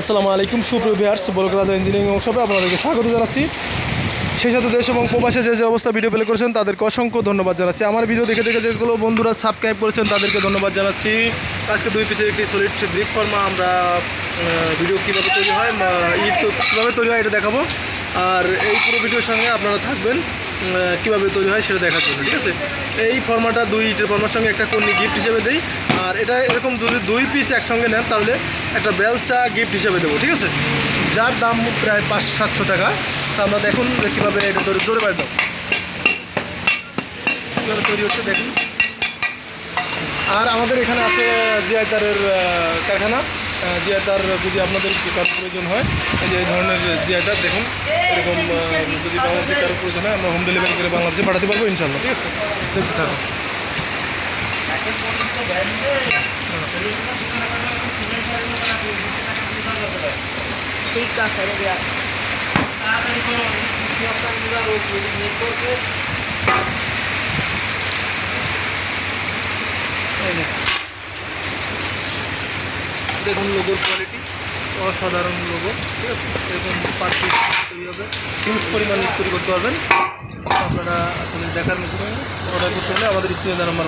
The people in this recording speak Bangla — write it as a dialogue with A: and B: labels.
A: আসসালামু আলাইকুম, সুপ্রিয় বিহার বলকরাজ ইঞ্জিনিয়ারিং ওয়ার্কশপে আপনাদেরকে স্বাগত জানাচ্ছি। সেই সাথে দেশ এবং প্রবাসে যে যে অবস্থা ভিডিও প্লে করেছেন, তাদেরকে অসংখ্য ধন্যবাদ জানাচ্ছি। আমার ভিডিও দেখে দেখে যেগুলো বন্ধুরা সাবস্ক্রাইব করেছেন, তাদেরকে ধন্যবাদ জানাচ্ছি। আজকে দুই পিসের একটি সলিড ব্রিক ফর্মা আমরা ভিডিও কীভাবে তৈরি হয় ইট তো কীভাবে তৈরি হয় এটা দেখাবো। আর এই পুরো ভিডিওর সঙ্গে আপনারা থাকবেন। কীভাবে তৈরি হয় সেটা দেখার জন্য, ঠিক আছে? এই ফর্মাটা দুই ফর্মার সঙ্গে একটা কর্নি গিফট হিসেবে দিই। আর এটা এরকম যদি দুই পিস একসঙ্গে নেন, তাহলে একটা বেলচা গিফট হিসেবে দেবো, ঠিক আছে? যার দাম প্রায় পাঁচ সাতশো টাকা। তা আমরা দেখুন কীভাবে এটা ধরে জোরে বাড়ি দাও কীভাবে তৈরি হচ্ছে দেখুন। আর আমাদের এখানে আছে জিআই তারের কারখানা। জিয়াটার যদি আপনাদের কার প্রয়োজন হয় যে এই ধরনের জিয়াটা দেখুন এরকম যদি বাংলাদেশে কার প্রয়োজন হয় আমরা হোম ডেলিভারি করে বাংলাদেশে পাঠাতে পারবো ইনশাল্লাহ ঠিক আছে দেখতে থাকুন
B: ঠিক আছে
A: Thank you. দেখুন লোগোর কোয়ালিটি অসাধারণ লোগো ঠিক আছে? এরকম পার্টি তৈরি হবে। হিউজ পরিমাণ তৈরি করতে পারবেন। আপনারা আসলে দেখার মতো অর্ডার করতে হলে আমাদের স্ক্রিনে নাম্বার